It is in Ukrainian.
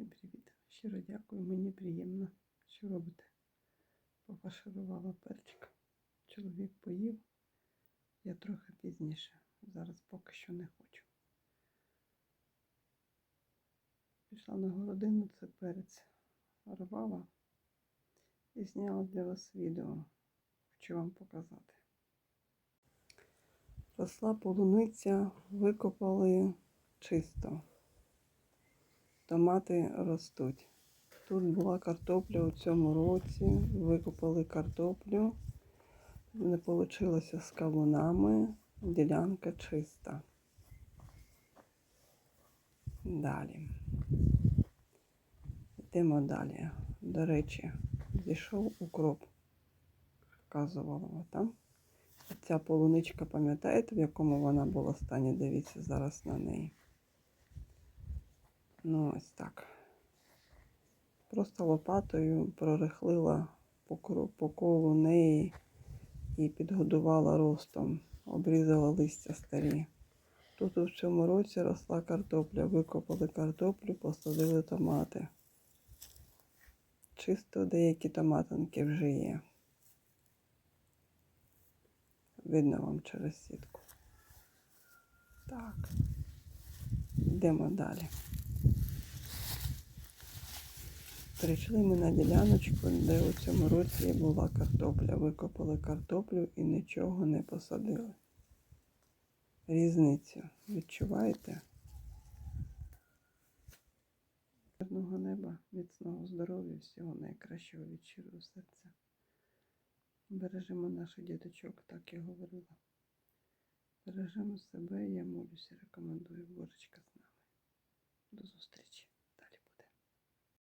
Всім привіт. Щиро дякую, мені приємно, що робите. Пофарширувала перчик. Чоловік поїв. Я трохи пізніше. Зараз поки що не хочу. Пішла на городину, це перець рвала і зняла для вас відео. Хочу вам показати. Росла полуниця, викопали чисто. Томати ростуть. Тут була картопля у цьому році. Викопали картоплю. Не вийшло з кавунами. Ділянка чиста. Далі. Йдемо далі. До речі, зійшов укроп. Показувала там. Ця полуничка, пам'ятаєте, в якому вона була стані? Дивіться зараз на неї. Ну, ось так. Просто лопатою прорихлила по, колу неї і підгодувала ростом, обрізала листя старі. Тут у цьому році росла картопля, викопали картоплю, посадили томати. Чисто деякі томатинки вже є. Видно вам через сітку. Так. Йдемо далі. Прийшли ми на діляночку, де у цьому році була картопля. Викопали картоплю і нічого не посадили. Різницю відчуваєте? Мирного неба, міцного здоров'я, всього найкращого від щирого серця. Бережемо наших діточок, так я говорила. Бережемо себе, я молюся, рекомендую. Божечка